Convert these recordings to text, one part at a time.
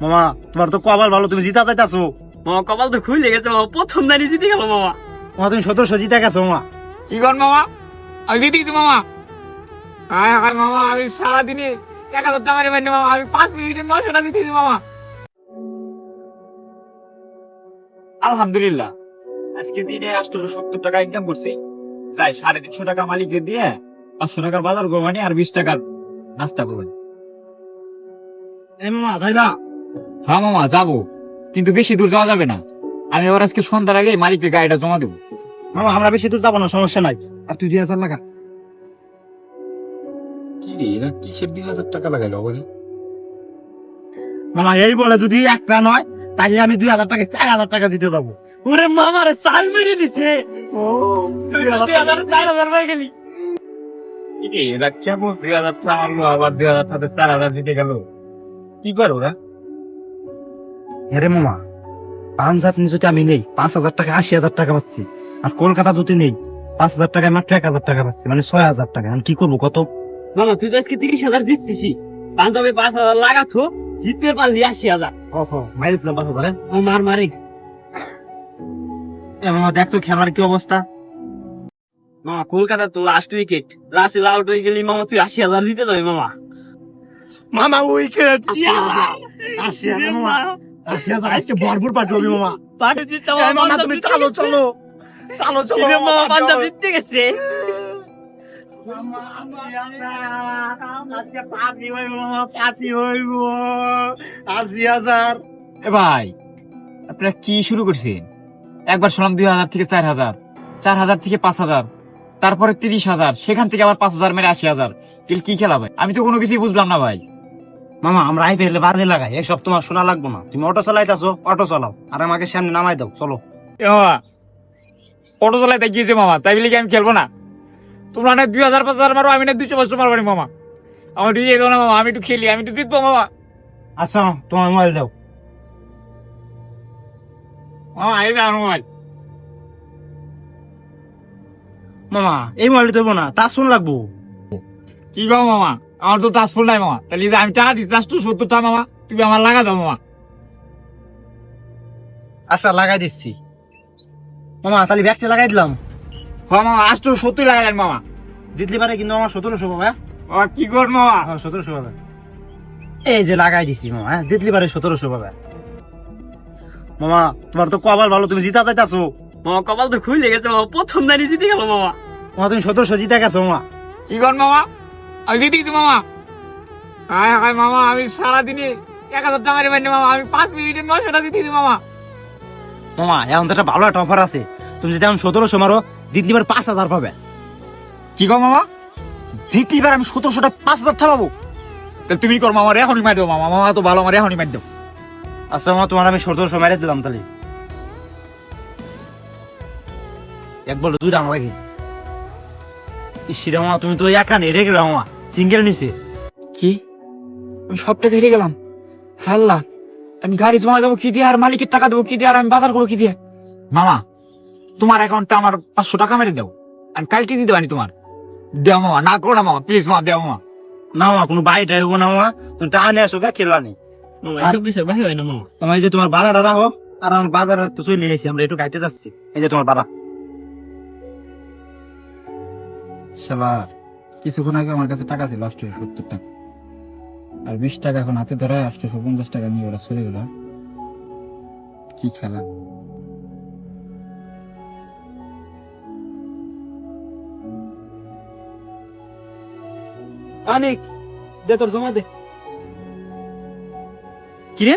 মামা তোমার তো কপাল ভালো তুমি জিতা চাইতাছো। মামা কপাল তো খুলে গেছে মামা প্রথম দানি জিতে গেল মামা। মামা তুমি সতেরোশো জিতে গেছো মামা। কি কর মামা? আমি জিতে গেছি মামা। হায় হায় মামা আমি সারাদিনে এক হাজার টাকা মেরে মামা আমি পাঁচ মিনিটে নশোটা জিতেছি মামা। আলহামদুলিল্লাহ। আজকে দিনে আটশো সত্তর টাকা ইনকাম করছি। যাই সাড়ে তিনশো টাকা মালিককে দিয়ে পাঁচশো টাকার বাজার করবানি আর বিশ টাকার নাস্তা করবানি এই মামা তাই না? হ্যাঁ মামা যাব। কিন্তু বেশি দূর যাওয়া যাবে না। আমি এবার আজকে সন্ধ্যার আগে মালিককে গাড়িটা জমা দেবো। মামা আমরা বেশি দূর যাব না সমস্যা নাই। আর তুই দুই হাজার লাগা। কি রে এরা কিসের দুই হাজার টাকা লাগাইলো বলি মামা এই বলে যদি একটা নয় তাহলে আমি দুই হাজার টাকা চার হাজার টাকা দিতে যাব। ওরে মামা রে সাল মেরে দিছে। ও তুই হাজার চার হাজার পাই গেলি। কি রে এরা কেমন দুই হাজার টাকা আবার দুই হাজার টাকা চার হাজার জিতে গেল? কি করে ওরা? হ্যাঁ মামা পাঞ্জাব যদি আমি নেই পাঁচ হাজার টাকা আশি হাজার টাকা পাচ্ছি। আর কলকাতা যদি নেই পাঁচ হাজার টাকায় মাত্র এক হাজার টাকা পাচ্ছি মানে ছয় হাজার টাকা। আমি কি করব কত? মামা তুই তো আজকে তিরিশ হাজার দিচ্ছিস। পাঞ্জাবে পাঁচ হাজার লাগাতো জিততে পারলি আশি হাজার। দিলাম পাঁচ হাজার। ও মার মারে। এ মামা দেখ তো খেলার কি অবস্থা। মামা কলকাতা তো লাস্ট উইকেট রাসেল আউট হয়ে গেলি মামা তুই আশি হাজার দিতে যাবি মামা। মামা উইকেট আশি হাজার। আশি হাজার মামা। হাজার আজকে ভরপুর পাঠাবি মামা। মামা তুমি চালো চলো। চালো চলো মামা পাঞ্জাব জিততে গেছে? আজকে পাবি হইব মামা পাঁচি হইব। আশি হাজার এ ভাই আপনারা কি শুরু করছেন? একবার শুনলাম দুই হাজার থেকে চার হাজার চার হাজার থেকে পাঁচ হাজার তারপরে তিরিশ হাজার সেখান থেকে আবার পাঁচ হাজার মেরে আশি হাজার। তাহলে কি খেলা ভাই? আমি তো কোনো কিছুই বুঝলাম না ভাই। মামা আমরা আই ফেলে বাড়ি লাগাই এসব তোমার শোনা লাগবো না। তুমি অটো চালাইতাছো অটো চালাও। আর আমাকে সামনে নামাই দাও চলো। মামা অটো চালাই দেখিয়েছে মামা তাই বলে কি আমি খেলব না? তোমরা না দুই হাজার পাঁচ হাজার মারো আমি না দুইশো পাঁচশো মারবো মামা। আমার দিয়ে দাও না মামা আমি একটু খেলি আমি একটু জিতবো মামা। আচ্ছা তোমার মোবাইল দাও। মামা এই যাও মোবাইল। মামা এই মোবাইল দেবো না টাচ ফোন লাগবো। কি গো মামা? আমার তো ট্রান্সফোর নাই মামা। তাহলে যে আমি টাকা দিচ্ছি লাস্ট সত্তর টাকা মামা। তুমি আমার লাগা দাও মামা। আচ্ছা লাগাই দিচ্ছি। মামা তাহলে ব্যাগটা লাগাই দিলাম। হ্যাঁ মামা আষ্ট সত্তর লাগালেন মামা। জিতলি পারে কিন্তু আমার সতেরোশো পাবে মামা কি কর মামা? হ্যাঁ সতেরোশো পাবে। এই যে লাগাই দিছি মামা হ্যাঁ? জিতলি পারে সতেরোশো পাবে। মামা তোমার তো কপাল ভালো তুমি জিতা চাইতাছো মামা কপাল তো খুলে গেছে মামা। প্রথম দানি জিতে গেল মামা। মামা তুমি সতেরোশো জিতে গেছো মামা। কি কর মামা? আমি জিতে গেছি মামা। হায় হায় মামা আমি সারাদিনে এক হাজার টাকা মারনি মামা। আমি পাঁচ মিনিটে নশোটা জিতেছি মামা। মামা এখন তো একটা ভালো একটা অফার আছে। তুমি যদি এখন সতেরোশো মারো জিতলি পারে পাঁচ হাজার পাবে। কি কর মামা? জিতলি এবার আমি সতেরোশোটা পাঁচ হাজার টাকা পাবো। তাহলে তুমি কর মামা এখনই মার দেবো মামা। মামা তো ভালো আমার এখনই মার দেবো আচ্ছা মামা তোমার আমি সতেরোশো মেরে দিলাম তাহলে। এক বলো দুইটা আমার কি ইসিরে মামা তুমি তো একা নেই রেখে দাও মামা। সিঙ্গেল নিছে। কি? আমি সব টাকা হেরে গেলাম। হাল্লা আমি গাড়ি জমা দেবো কি দিয়ে আর মালিকের টাকা দেবো কি দিয়ে আর আমি বাজার করব কি দিয়ে? মামা তোমার অ্যাকাউন্টে আমার পাঁচশো টাকা মেরে দাও। আমি কালকে দিতে পারি তোমার। দেও মামা না করো না মামা প্লিজ মামা দেও মামা। না মামা কোনো বাইরে হইব না মামা। তুমি টাকা নিয়ে আসো গা খেলা নেই তোমার এই যে তোমার বাড়াটা রাখো আর আমার বাজার তো চলে এসেছি আমরা একটু গাইতে যাচ্ছি। এই যে তোমার বাড়া শালা কিছুক্ষণ আগে আমার কাছে টাকা ছিল আটশো সত্তর টাকা। আর বিশ টাকা এখন হাতে ধরে আটশো পঞ্চাশ টাকা নিয়ে ওরা চলে গেল। কি খেলা। অনেক দে তোর জমা দে। কিরে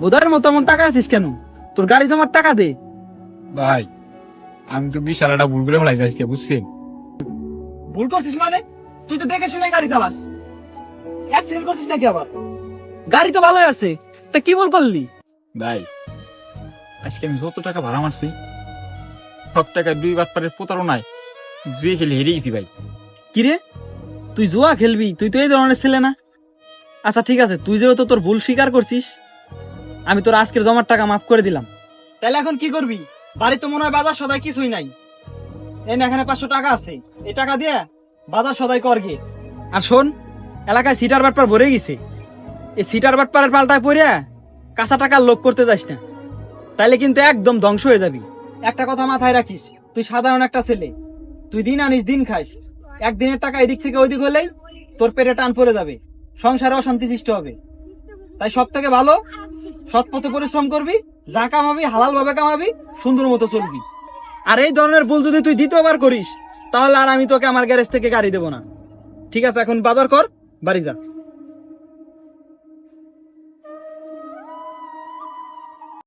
বোধার মতো এমন টাকা আছিস কেন? তোর গাড়ি জমার টাকা দে। ভাই আমি তো বিশাল একটা ভুল করে ফেলাইছি আজকে বুঝছেন? ভুল করছিস মানে? তুই তো দেখে শুনে গাড়ি চালাস। অ্যাক্সিডেন্ট করছিস নাকি আবার? গাড়ি তো ভালোই আছে তা কি ভুল করলি? ভাই আজকে আমি যত টাকা ভাড়া মারছি সব টাকা দুই বার পারে প্রতারণায় জুয়ে খেলে হেরে গেছি ভাই। কিরে তুই জুয়া খেলবি? তুই তো এই ধরনের ছেলে না? আচ্ছা ঠিক আছে তুই যেহেতু তোর ভুল স্বীকার করছিস আমি তোর আজকের জমার টাকা মাফ করে দিলাম। তাহলে এখন কি করবি? বাড়ি তো মনে হয় বাজার সদাই কিছুই নাই। এই না এখানে পাঁচশো টাকা আছে। এই টাকা দিয়ে বাজার সদাই কর গিয়ে আর শোন, এলাকায় সিটার বাটপার ভরে গেছে। এই সিটার বাটপারের পাল্টায় পড়ে কাঁচা টাকার লোভ করতে যাস না। তাইলে কিন্তু একদম ধ্বংস হয়ে যাবি। একটা কথা মাথায় রাখিস, তুই সাধারণ একটা ছেলে। তুই দিন আনিস, দিন খাস। একদিনের টাকা এদিক থেকে ওইদিক হলেই তোর পেটে টান পড়ে যাবে। সংসারে অশান্তি সৃষ্টি হবে। তাই সব থেকে ভালো, সৎ পথে পরিশ্রম করবি, যা কামাবি হালাল ভাবে কামাবি, সুন্দর মতো চলবি। আর এই ধরনের ভুল যদি তুই দ্বিতীয়বার করিস তাহলে আর আমি তোকে আমার গ্যারেজ থেকে গাড়ি দেবো না। ঠিক আছে, এখন বাজার কর, বাড়ি যা।